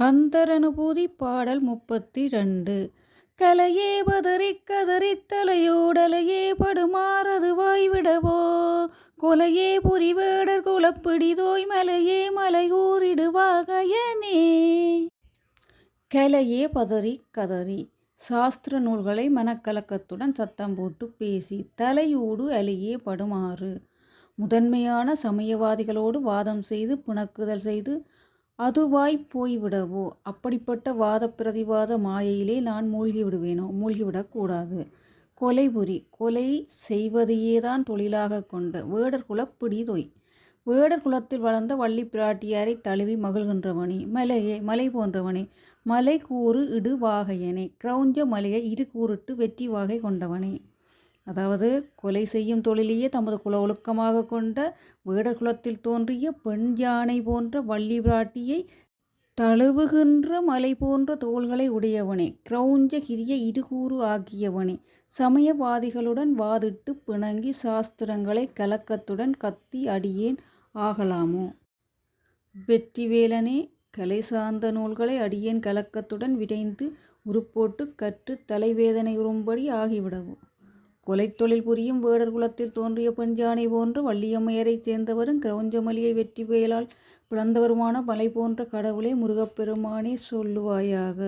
கந்தரனுபூதி பாடல் முப்பத்தி ரெண்டு கலையே பதறிக் கதறித் தலையோடலையே படுமாறது வாய்விடவோ? கொலையே புரிவேடர் குலப்பிடிதோய் மலையே மலையூரிடுவாகையனே? கலையே பதறி கதறி சாஸ்திர நூல்களை மனக்கலக்கத்துடன் சத்தம் போட்டு பேசி தலையூடு அலையே படுமாறு. முதன்மையான சமயவாதிகளோடு வாதம் செய்து புணக்குதல் செய்து அதுவாய் போய்விடவோ? அப்படிப்பட்ட வாத பிரதிவாத மாயையிலே நான் மூழ்கி விடுவேனோ மூழ்கிவிடக்கூடாது கொலை செய்வதையே தான் தொழிலாக கொண்ட வேடர் குலப்பிடிதொய் வேடர் குலத்தில் வளர்ந்த வள்ளி பிராட்டியாரை தழுவி மகிழ்கின்றவனே. மலையே மலை போன்றவனே. மலை கூறு இடு வாகையனே. கிரௌஞ்ச மலையை இரு கூறுட்டு வெற்றி வாகை கொண்டவனே. அதாவது கொலை செய்யும் தொழிலையே தமது குல ஒழுக்கமாக கொண்ட வேடர் குலத்தில் தோன்றிய பெண் யானை போன்ற வள்ளி பிராட்டியை தழுவுகின்ற மலை போன்ற தோள்களை உடையவனே கிரௌஞ்ச கிரிய இருகூறு ஆக்கியவனே. சமயவாதிகளுடன் வாதிட்டு பிணங்கி சாஸ்திரங்களை கலக்கத்துடன் கத்தி அடியேன் ஆகலாமோ? வெற்றிவேலனே கலை சார்ந்த நூல்களை அடியேன் கலக்கத்துடன் விரைந்து உருப்போட்டு கற்று தலைவேதனை உறும்படி ஆகிவிடவோ கொலைத்தொழில் புரியும் வேடர் குலத்தில் தோன்றிய பெண்ஜானை போன்ற வள்ளியம்மையரைச் சேர்ந்தவரும் கிரௌஞ்சமலியை வெற்றி புயலால் பிளந்தவருமான மலை போன்ற கடவுளே முருகப்பெருமானே சொல்லுவாயாக.